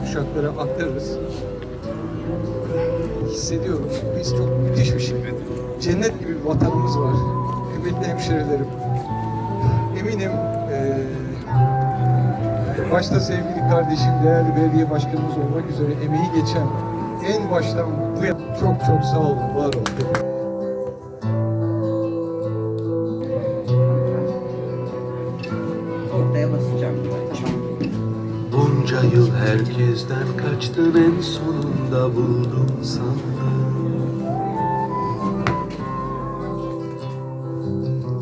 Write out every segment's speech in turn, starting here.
kuşaklara aktarırız. Hissediyorum. Biz çok müthiş bir şey. Cennet gibi bir vatanımız var. Kıymetli hemşerilerim. Eminim eee başta sevgili kardeşim, değerli belediye başkanımız olmak üzere emeği geçen en baştan bu çok çok sağ olun, var olun. Ortaya basacağım. Bunca yıl herkesten kaçtın en sonunda buldum sandım.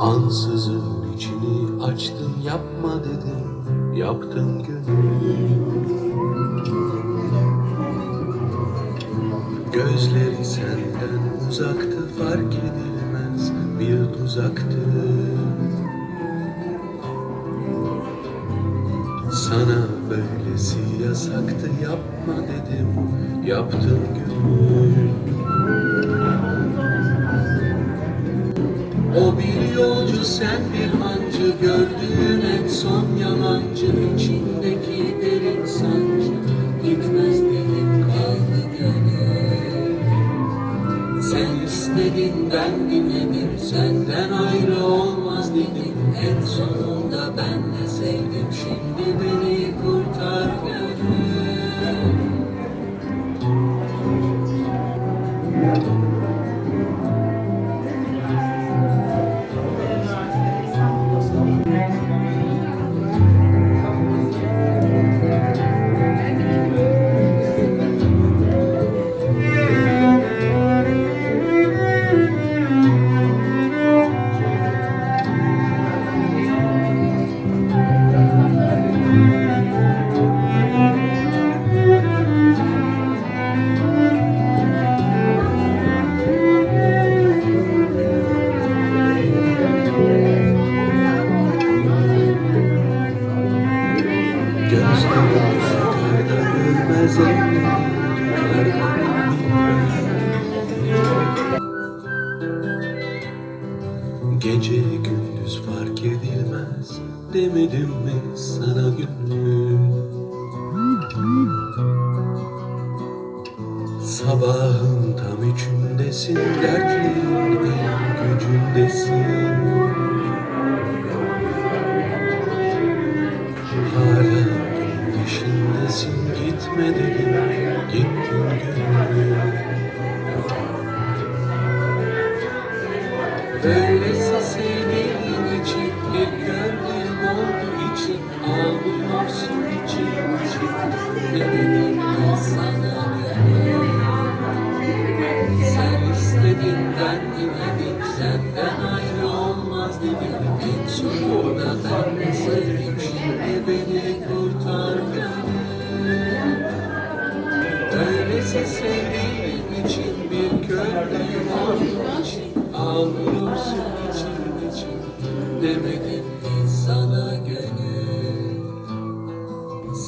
Ansızın içini açtın yapma dedim Yaptın gönül Gözleri senden uzaktı fark edilmez bir tuzaktı. Sana böylesi yasaktı yapma dedim Yaptın gönül O bir yolcu sen bir hancı Gördüğün en son yalancı. İçindeki derin sancı Gitmez dedim kaldı gönül. Sen istedin ben dinledim Senden ayrı olmaz dedim. En sonunda ben de sevdim. Şimdi beni kurtar Gece gündüz fark edilmez Demedim mi sana gönül Sabahın tam üçündesin Dertlerin en gücündesin Böylesi sevdiğin için Bir gördüğüm oldu için Ağlıyorsun için. İçin dedim ben sana Sen dinledim Senden ayrı olmaz dedim. En sonunda ben beni kurtar gönlüm Öylesi sevdiğim için bir kördeyim onun için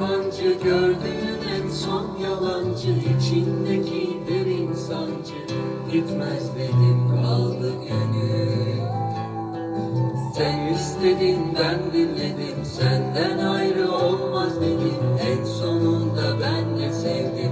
hancı Gördüğün en son yalancı içindeki derin sancı Gitmez dedim kaldı gönül Sen istedin ben dinledim. Senden ayrı olmaz dedim. En sonunda ben de sevdim